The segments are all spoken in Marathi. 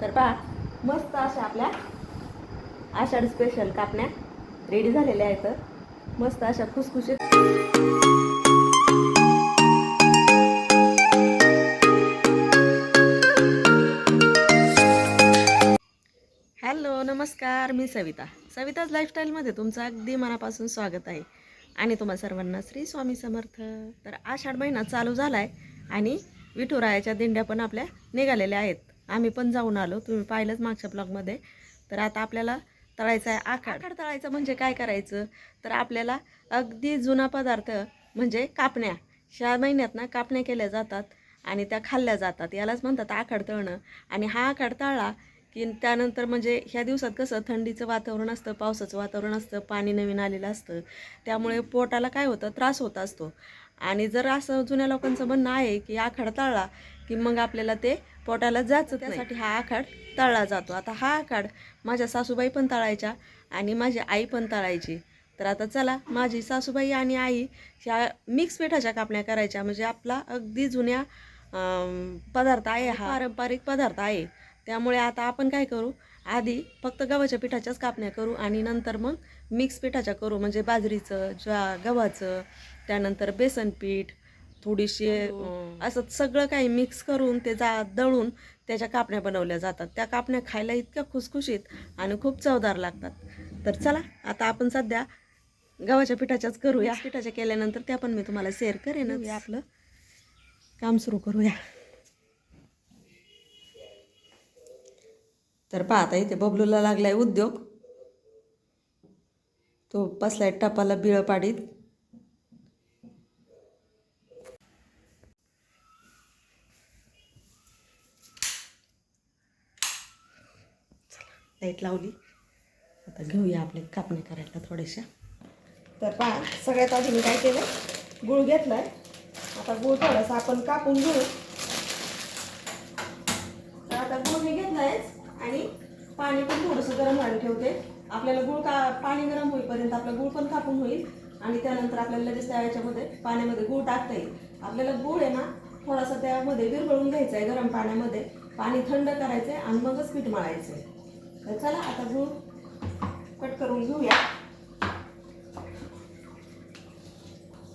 तर पहा मस्त अशा आपल्या आषाढ स्पेशल कापण्या रेडी झालेल्या आहेत. मस्त अशा खुसखुशीत. हॅलो नमस्कार मी सविता. सविताज लाईफस्टाईलमध्ये तुमचं अगदी मनापासून स्वागत आहे. आणि तुम्हा सर्वांना श्री स्वामी समर्थ. तर आषाढ महिना चालू झाला आहे आणि विठुरायाच्या दिंड्या पण आपल्या निघालेल्या आहेत. आम्ही पण जाऊन आलो. तुम्ही पाहिलंच मागच्या ब्लॉगमध्ये. तर आता आपल्याला तळायचं आहे आखाड. आखाड तळायचं म्हणजे काय करायचं? तर आपल्याला अगदी जुना पदार्थ म्हणजे कापण्या. ह्या महिन्यात ना कापण्या केल्या जातात आणि त्या खाल्ल्या जातात. यालाच म्हणतात आखाड तळणं. आणि हा आखाड तळला की त्यानंतर म्हणजे ह्या दिवसात कसं थंडीचं वातावरण असतं पावसाचं वातावरण असतं पाणी नवीन आलेलं असतं. त्यामुळे पोटाला काय होतं? त्रास होत असतो. आणि जर असं जुन्या लोकांचं म्हणणं आहे की आखाड तळला की मग आपल्याला ते पोटाला जायचं त्यासाठी हा आखाड तळला जातो. आता हा आखाड माझ्या सासूबाई पण तळायच्या आणि माझी आई पण तळायची. तर आता चला माझी सासूबाई आणि आई ह्या मिक्स पिठाच्या कापण्या करायच्या. म्हणजे आपला अगदी जुन्या पदार्थ आहे हा. पारंपरिक पदार्थ आहे. त्यामुळे आता आपण काय करू? आधी फक्त गव्हाच्या पिठाच्याच कापण्या करू आणि नंतर मग मिक्स पिठाच्या करू. म्हणजे बाजरीचं ज्वा गव्हाचं त्यानंतर बेसन पीठ थोडीशी अं, असं सगळं काही मिक्स करून ते जा दळून त्याच्या कापण्या बनवल्या जातात. त्या कापण्या खायला इतक्या खुसखुशीत आणि खूप चवदार लागतात. तर चला आता आपण सध्या गव्हाच्या पिठाच्याच करूया. पिठाच्या केल्यानंतर त्या पण मी तुम्हाला शेअर करेनच. आपलं. काम सुरू करूया. तर पाहता इथे बबलूला लागलाय उद्योग. तो बसलाय टपाला बिळ पाडीत लाइट लावली. आता घेऊया आपले कापणी करायला थोड्याशा. तर पहा सगळ्यात आधी मी काय केलं? गुळ घेतलाय. आता गुळ थोडासा आपण कापून घेऊ. तर आता गुळ मी घेतलायच आणि पाणी पण थोडंसं गरम व्हायला ठेवते. आपल्याला गुळ का पाणी गरम होईपर्यंत आपला गुळ पण कापून होईल. आणि त्यानंतर आपल्याला लगेच त्या याच्यामध्ये पाण्यामध्ये गुळ टाकता येईल. आपल्याला गुळ आहे ना थोडासा त्यामध्ये विरघळून घ्यायचा आहे गरम पाण्यामध्ये. पाणी थंड करायचं आहे आणि मगच पीठ मळायचं आहे तर चला आता गुळ कट करून घेऊया.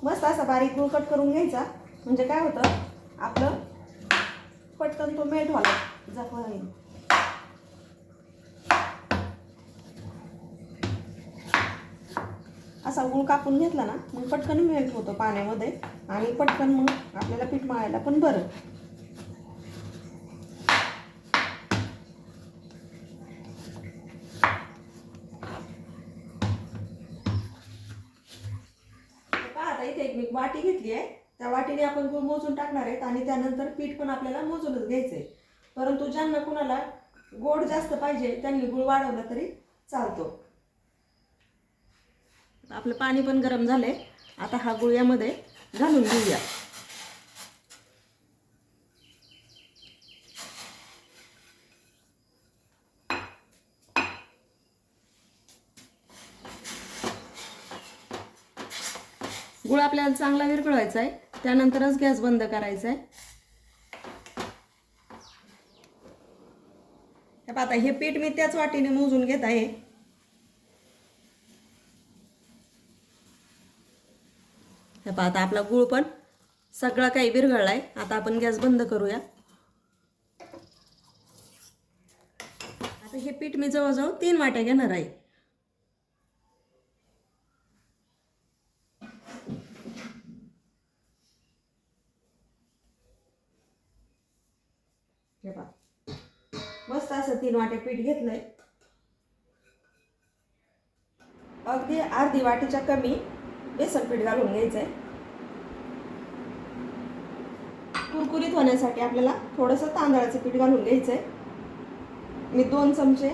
मस्त असा बारीक गुळ कट करून घ्यायचा म्हणजे काय होतं आपलं पटकन तो मेल्ट व्हायला जातो येईल असा गुळ कापून घेतला ना मग पटकन मेल्ट होतो पाण्यामध्ये आणि पटकन मग आपल्याला पीठ मळायला पण बरं पहा आता इथे एक मी वाटी घेतली आहे. त्या वाटीने आपण गुळ मोजून टाकणार आहेत आणि त्यानंतर पीठ पण आपल्याला मोजूनच घ्यायचंय. परंतु ज्यांना कुणाला गोड जास्त पाहिजे त्यांनी गुळ वाढवला तरी चालतो. आपलं पाणी पण गरम झालंय. आता हा गुळ यामध्ये घालून घेऊया गुळ आपल्याला चांगला विरघळवायचा आहे. त्यानंतरच गॅस बंद करायचा आहे. पाहता आता हे पीठ मी त्याच वाटीने मोजून घेत आहे. हे पहा आता आपला गुळ पण सगळा काही विरघळलाय. आता आपण गॅस बंद करूया. आता हे पीठ मी जवळजवळ तीन वाट्या घेणार आहे. असं तीन वाटे पीठ घेतलंय. अगदी अर्धी वाटीच्या कमी बेसन पीठ घालून घ्यायचंय. कुरकुरीत होण्यासाठी आपल्याला थोडंसं तांदळाचं पीठ घालून घ्यायचंय. मी दोन चमचे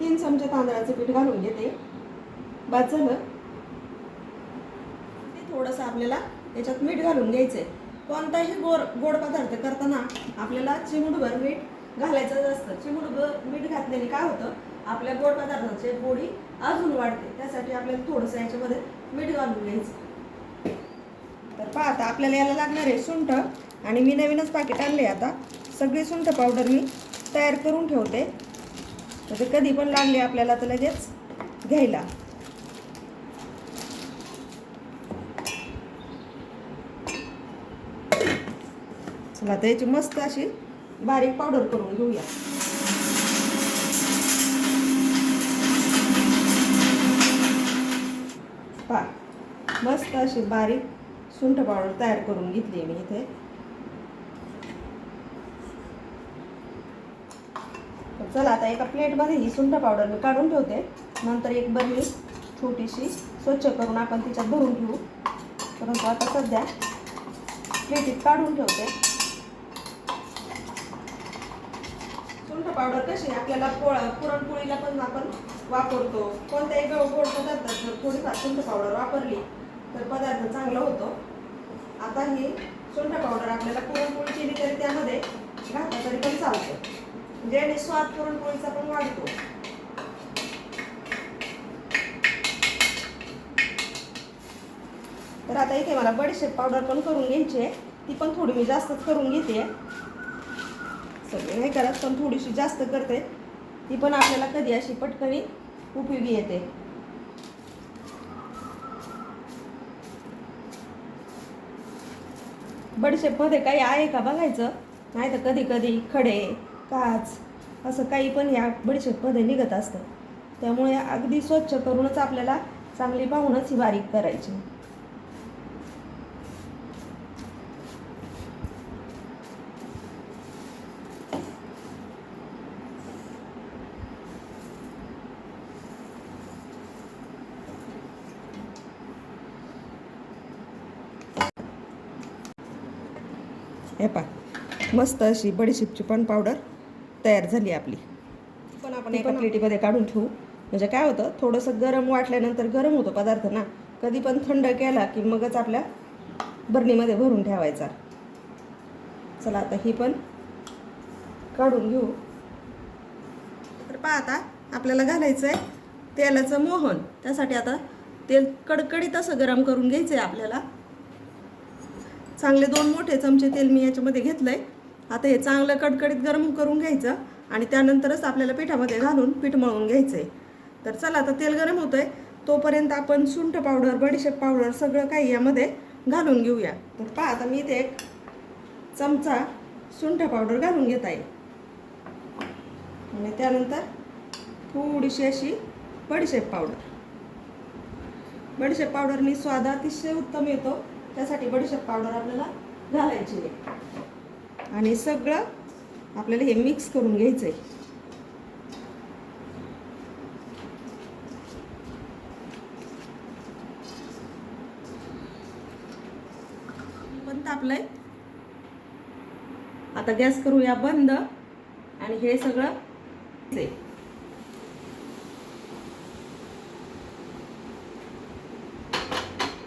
तीन चमचे तांदळाचं पीठ घालून घेते. बाद झालं. ते थोडंसं आपल्याला त्याच्यात मीठ घालून घ्यायचंय. कोणताही गोड गोड पदार्थ करताना आपल्याला चिमूटभर मीठ घालायचं असतं चिमूटभर मीठ घातल्याने काय होतं? आपल्या गोड पदार्थाची गोडी अजून वाढते. त्यासाठी आपल्याला थोडंसं याच्यामध्ये मीठ घालून घ्यायचं. तर पहा आता आपल्याला याला लागणार आहे सुंठ आणि मी नवीनच पाकिट आणले आता. सगळी सुंठ पावडर मी तयार करून ठेवते. तर कधी पण लागले आपल्याला तर लगेच घ्यायला. चला त्याची मस्त अशी बारीक पावडर करून घेऊया. पा मस्त अशी बारीक सुंठ पावडर तयार करून घेतली मी इथे. चला आता एका प्लेटमध्ये ही सुंठ पावडर मी काढून ठेवते. नंतर एक बरणी छोटीशी स्वच्छ करून आपण तिच्यात भरून ठेवू परंतु आता सध्या प्लेटीत काढून ठेवते सुंठ पावडर कशी आपल्याला पोळ पुरणपोळीला पण आपण वापरतो. कोणत्याही गहू गोड पदार्थात जर थोडीफार सुंठ पावडर वापरली तर पदार्थ चांगला होतो. आता ही सुंठ पावडर आपल्याला पुरणपोळी केली तरी त्यामध्ये घातलं तरी पण चालतं. ज्याने स्वाद पुरणपोळीचा पण वाढतो. तर आता इथे मला बडीशेप पावडर पण करून घ्यायची आहे. ती पण थोडी मी जास्तच करून घेते. सगळी नाही करत पण थोडीशी जास्त करते. ती पण आपल्याला कधी अशी पटकनी उपयोगी येते. बडीशेपमध्ये काही आहे का बघायचं? नाही तर कधी कधी खडे काच असं काही पण या बडीशेपमध्ये निघत असतं. त्यामुळे अगदी स्वच्छ करूनच आपल्याला चांगली पाहूनच ही बारीक करायची हे पा मस्त अशी बडीशेपची पण पावडर तयार झाली आपली. पण आपण एका प्लेटीमध्ये काढून ठेवू. म्हणजे काय होतं थोडंसं गरम वाटल्यानंतर गरम होतो पदार्थ ना कधी पण थंड केला की मगच आपल्या बरणीमध्ये भरून ठेवायचा. चला आता ही पण काढून घेऊ. तर पहा आता आपल्याला घालायचं आहे तेलाचं मोहन. त्यासाठी आता तेल कडकडीत असं गरम करून घ्यायचं आहे आपल्याला. चांगले दोन मोठे चमचे तेल मी याच्यामध्ये घेतलं आहे आता हे चांगलं कडकडीत गरम करून घ्यायचं आणि त्यानंतरच आपल्याला पिठामध्ये घालून पीठ मळून घ्यायचं आहे तर चला आता तेल गरम होतं आहे तोपर्यंत आपण सुंठ पावडर बडीशेप पावडर सगळं काही यामध्ये घालून घेऊया. तर पहा आता मी इथे एक चमचा सुंठ पावडर घालून घेत आहे. आणि त्यानंतर थोडीशी अशी बडीशेप पावडर. बडीशेप पावडरनी स्वाद अतिशय उत्तम येतो. त्यासाठी बडीशेप पावडर आपल्याला घालायची आहे. आणि सगळं आपल्याला हे मिक्स करून घ्यायचं आहे पण तापलंय आता गॅस करूया बंद आणि हे सगळं ते.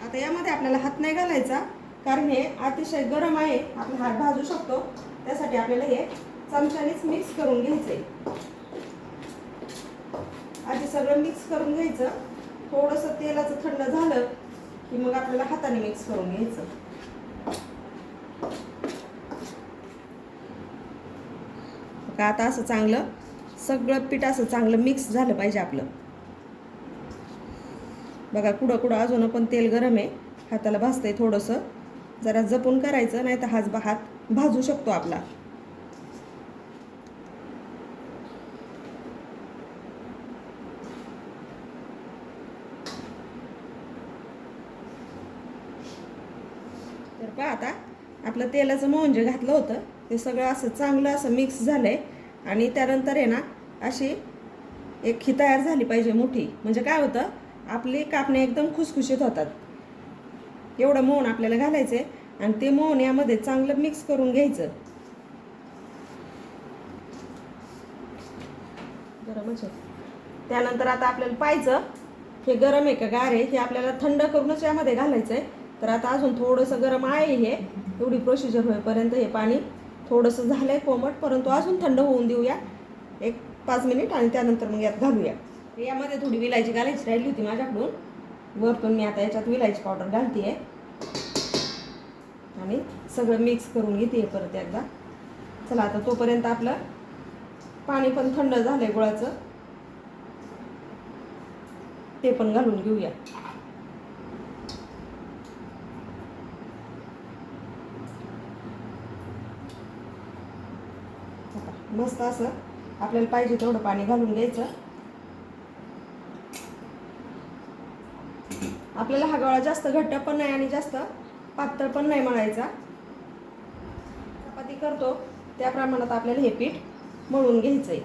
आता यामध्ये आपल्याला हात नाही घालायचा. कारण हे अतिशय गरम आहे आपण हात भाजू शकतो. त्यासाठी आपल्याला हे चमच्यानेच मिक्स करून घ्यायचंय. आधी सगळं मिक्स करून घ्यायचं. थोडंसं तेलाचं थंड झालं की मग आपल्याला हाताने मिक्स करून घ्यायचं. का आता असं चांगलं सगळं पीठ असं चांगलं मिक्स झालं पाहिजे आपलं. बघा कुडं कुठं अजून पण तेल गरम आहे. हाताला भाजतंय थोडंसं. जरा जपून करायचं नाही तर हात हात भाजू शकतो आपला. तर पहा आता आपलं तेलाचं मोहन घातलं होतं. ते सगळं असं चांगलं असं मिक्स झालं आहे आणि त्यानंतर आहे ना अशी एक ही तयार झाली पाहिजे मोठी. म्हणजे काय होतं आपली कापणी एकदम खुसखुशीत होतात. एवढं मोहन आपल्याला घालायचं आहे आणि ते मोहन यामध्ये चांगलं मिक्स करून घ्यायचं. गरम त्यानंतर आता आपल्याला पाहायचं हे गरम आहे का गार आहे हे आपल्याला थंड करूनच यामध्ये घालायचं आहे तर आता अजून थोडंसं गरम आहे हे एवढी प्रोसिजर होईपर्यंत हे पाणी थोडंसं झालं आहे कोमट परंतु अजून थंड होऊन देऊया. एक पाच मिनिट आणि त्यानंतर मग यात घालूया. यामध्ये थोडी विलायची घालायची राहिली होती माझ्याकडून. वरतून मी आता याच्यात विलायची पावडर घालते आहे आणि सगळं मिक्स करून घेते परत एकदा. चला आता तोपर्यंत आपलं पाणी पण थंड झालंय गुळाचं. ते पण घालून घेऊया. मस्त असं आपल्याला पाहिजे तेवढं पाणी घालून घ्यायचं. आपल्याला हा गळा जास्त घट्ट पण नाही आणि जास्त पातळ पण नाही म्हणायचा. चपाती करतो त्या प्रमाणात आपल्याला हे पीठ मळून घ्यायचं आहे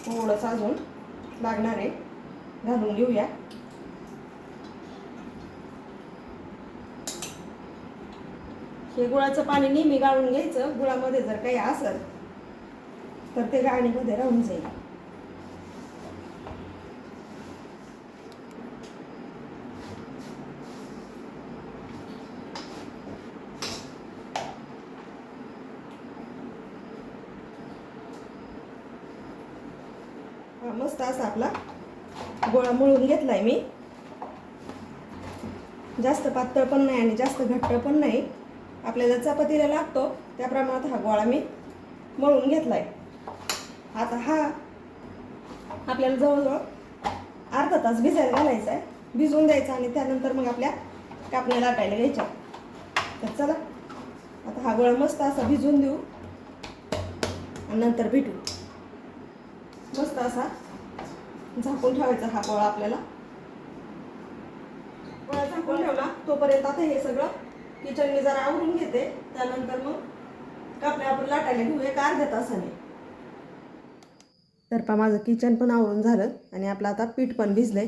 थोडंसं अजून लागणार आहे. घालून घेऊया. हे गुळाचं पाणी नेहमी गाळून घ्यायचं. गुळामध्ये जर काही असेल तर ते गाळणीमध्ये राहून जाईल. हा मस्त असा आपला गोळा मळून घेतलाय मी. जास्त पातळ पण नाही आणि जास्त घट्ट पण नाही. आपल्याला चपातीला लागतो त्या प्रमाणात हा गोळा मी मळून घेतलाय. आता हा आपल्याला जवळजवळ अर्धा तास भिजायला घालायचा आहे भिजवून द्यायचा आणि त्यानंतर मग आपल्या कापण्या लाटायला घ्यायच्या. तर चला आता हा गोळा मस्त असा भिजवून देऊ. आणि नंतर भेटू. मस्त असा. झाकून ठेवायचा हा पोळा आपल्याला. पोळा झाकून ठेवला. तोपर्यंत आता हे सगळं किचनने जरा आवरून घेते. त्यानंतर मग कापले आपण लाटायला घेऊ. एक अर्ध्या तासाने. तर पा माझं किचन पण आवरून झालं आणि आपलं आता पीठ पण भिजलंय.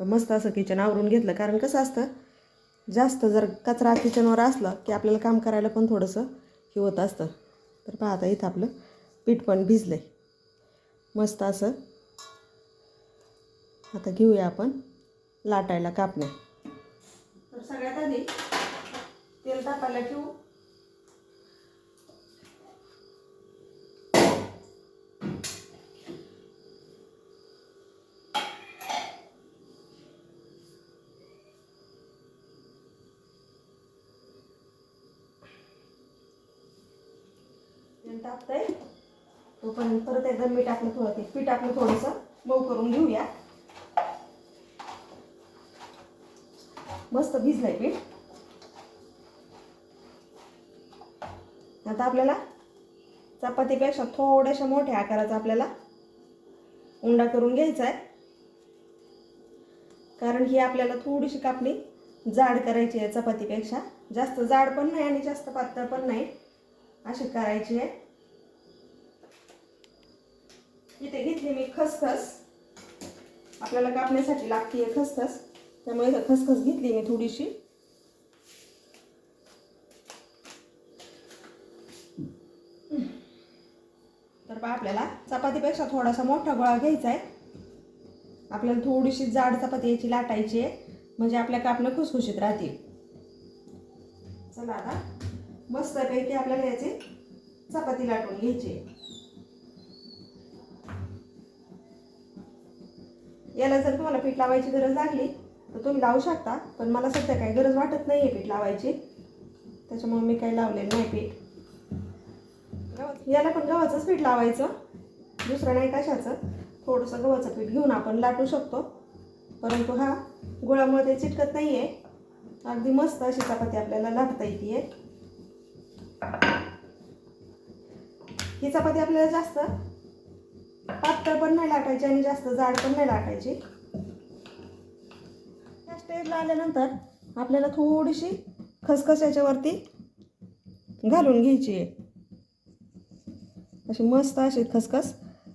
आहे मस्त असं किचन आवरून घेतलं. कारण कसं असतं जास्त जर कचरा किचनवर असला की आपल्याला काम करायला पण थोडंसं हे होत असतं. तर पहा आता इथं आपलं पीठ पण भिजलंय. मस्त असं. आता घेऊया आपण लाटायला कापण्या. तर सगळ्यात आधी तेल तापायला ठेवू. तेल तापतंय. तोपर्यंत परत एकदा मीठ टाकलं थोडं ते पीठ आपलं थोडंसं मऊ करून घेऊया. मस्त भिजलंय पीठ. आता आपल्याला चपातीपेक्षा थोड्याशा मोठ्या आकाराचा आपल्याला उंडा करून घ्यायचा आहे. कारण ही आपल्याला थोडीशी कापणी जाड करायची आहे चपातीपेक्षा. जास्त जाड पण नाही आणि जास्त पातळ पण नाही. अशी करायची आहे. इथे घेतली मी खसखस. आपल्याला कापण्यासाठी लागते खसखस. त्यामुळे इथं खसखस घेतली मी थोडीशी. तर बा आपल्याला चपातीपेक्षा थोडासा मोठा गोळा घ्यायचा आहे. आपल्याला थोडीशी जाड चपाती याची लाटायची आहे. म्हणजे आपल्या कापणं खुसखुशीत राहतील. चला आता मस्तपैकी आपल्याला याची चपाती लाटून घ्यायची याला जर तुम्हाला पीठ लावायची गरज लागली तर तुम्ही लावू शकता पण मला सध्या काही गरज वाटत नाही आहे पीठ लावायची. त्याच्यामुळे मी काही लावलेलं नाही पीठ. गव्हाचं याला पण गव्हाचंच पीठ लावायचं. दुसरं नाही कशाचं. थोडंसं गव्हाचं पीठ घेऊन आपण लाटू शकतो. परंतु हा गुळामुळे ते चिटकत नाही आहे अगदी मस्त अशी चपाती आपल्याला लाटता येते ही चपाती आपल्याला जास्त पातळ पण नाही लाटायची आणि जास्त जाड पण नाही लाटायची. या स्टेजला आल्यानंतर आपल्याला थोडीशी खसखस याच्यावरती घालून घ्यायची आहे. अशी मस्त अशी खसखस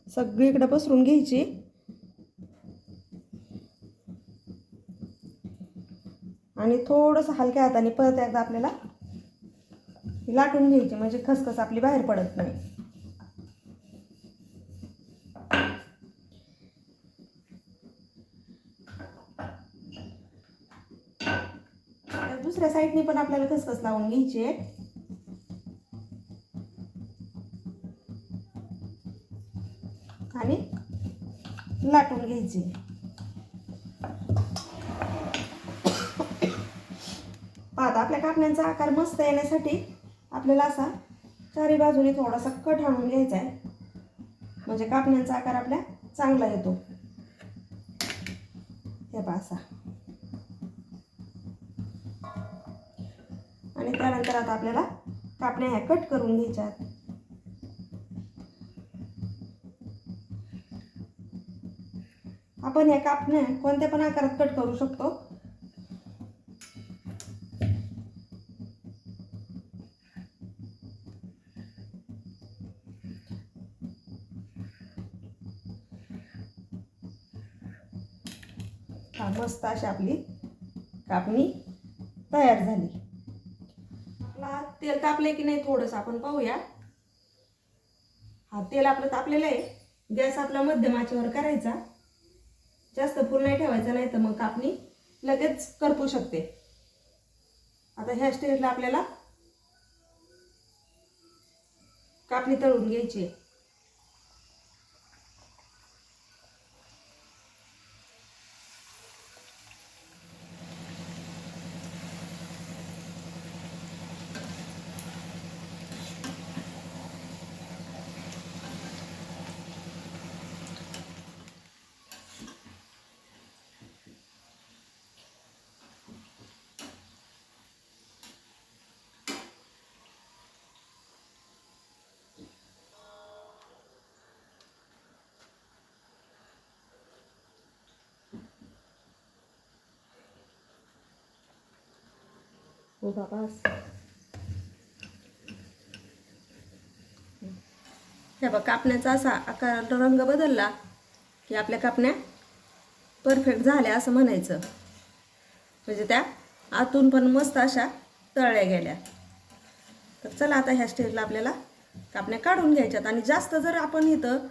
सगळीकडे पसरून घ्यायची. आणि थोडंसं हलक्या हाताने परत एकदा आपल्याला लाटून घ्यायची म्हणजे खसखस आपली बाहेर पडत नाही तर दुसऱ्या साईडने पण आपल्याला खसखस लावून घ्यायची आहे. आणि लाटून घ्यायची. पाहता आपल्या कापण्यांचा आकार मस्त येण्यासाठी आपल्याला असा चारी बाजूने थोडासा कट आणून घ्यायचा आहे. म्हणजे कापण्यांचा आकार आपल्या चांगला येतो. हे पा असा. आणि त्यानंतर आता आपल्याला कापण्या ह्या कट करून घ्यायच्या आपण ह्या कापण्या कोणत्या पण आकारात कट करू शकतो. मस्त अशी आपली कापणी तयार झाली. आपला तेल तापले की नाही थोडंसं आपण पाहूया. हा तेल आपलं तापलेलं आहे. गॅस आपला मध्यम आचेवर करायचा. जास्त फुल नाही ठेवायचा नाही तर मग कापणी लगेच करपू शकते. आता ह्या स्टेजला आपल्याला कापणी तळून घ्यायची आहे. हो बाबास हे बघ कापण्याचा असा आकार रंग बदलला की आपल्या कापण्या परफेक्ट झाल्या असं म्हणायचं. म्हणजे त्या आतून पण मस्त अशा तळल्या गेल्या. तर चला आता ह्या स्टेजला आपल्याला कापण्या काढून घ्यायच्यात. आणि जास्त जर आपण इथं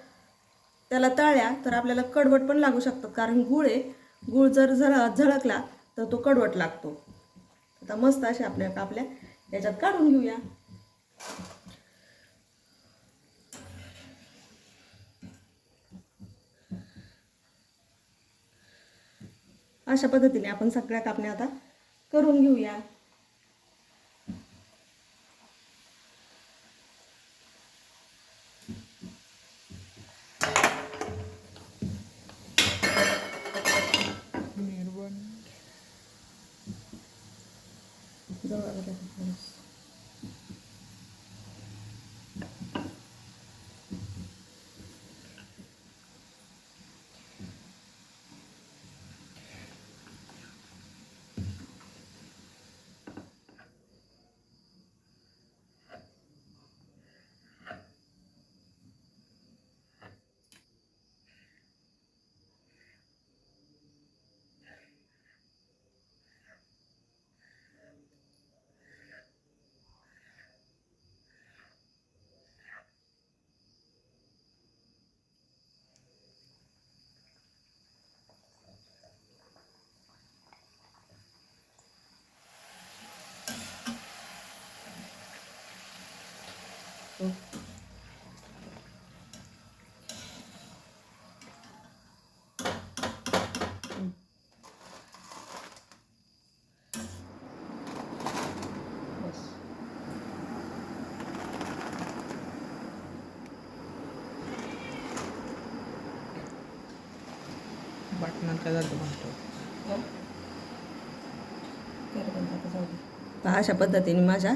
त्याला तळल्या तर आपल्याला कडवट पण लागू शकतात. कारण गुळ आहे. गुळ जर झळ झळकला तर तो कडवट लागतो. आता मस्त अशा आपल्या कापल्या. याच्यात काढून घेऊया. अशा पद्धतीने आपण सगळ्या कापण्या आता करून घेऊया जवळ आलं का थोडंसं? हो. हम्म. बस. काय झालं म्हणतो हो. अशा पद्धतीने माझ्या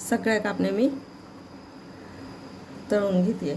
सगळ्या कापण्या मी तळून घेते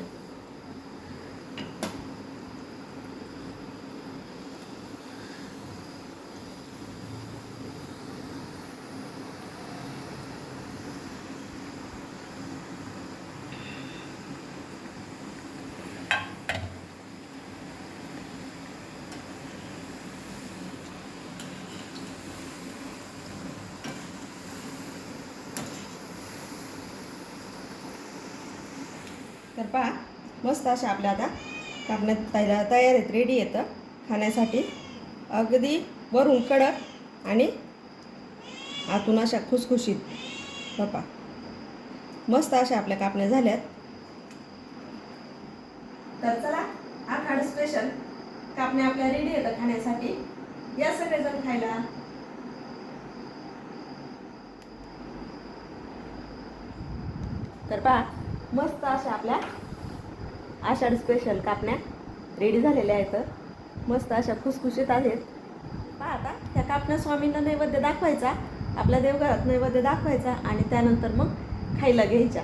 तर पहा मस्त अशा आपल्या आता कापण्यात तयार तयार आहेत रेडी येतं खाण्यासाठी. अगदी वरून कडक आणि आतून अशा खुसखुशीत. पप्पा मस्त अशा आपल्या कापण्या झाल्यात. तर चला आखाड स्पेशल कापण्या आपल्या रेडी येतं खाण्यासाठी. या सगळेजण खायला. तर पहा मस्त अशा आपल्या आषाढ स्पेशल कापण्या रेडी झालेल्या आहेत. मस्त अशा खुसखुशीत आहेत. पहा आता त्या कापण्या स्वामींना नैवेद्य दाखवायचा आपल्या देवघरात नैवेद्य दाखवायचा आणि त्यानंतर मग खायला घ्यायच्या.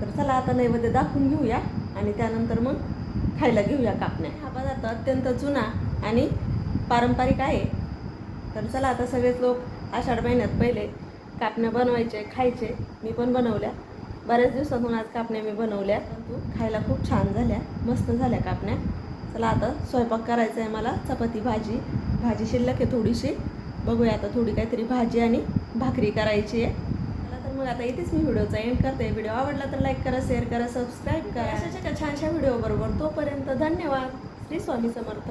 तर चला आता नैवेद्य दाखवून घेऊया आणि त्यानंतर मग खायला घेऊया कापण्या. हा पदार्थ अत्यंत जुना आणि पारंपरिक आहे. तर चला आता सगळेच लोक आषाढ महिन्यात पहिले कापण्या बनवायचे खायचे. मी पण बनवल्या. बऱ्याच दिवसातून आज कापण्या मी बनवल्या. परंतु खायला खूप छान झाल्या. मस्त झाल्या कापण्या. चला आता स्वयंपाक करायचा आहे मला. चपाती भाजी. भाजी शिल्लक आहे थोडीशी. बघूया आता थोडी काहीतरी भाजी आणि भाकरी करायची आहे. चला तर मग आता इथेच मी व्हिडिओचा एंड करते. व्हिडिओ आवडला तर लाईक करा शेअर करा सबस्क्राईब करा. अशाच छानशा व्हिडिओ बरोबर तोपर्यंत धन्यवाद. श्री स्वामी समर्थ.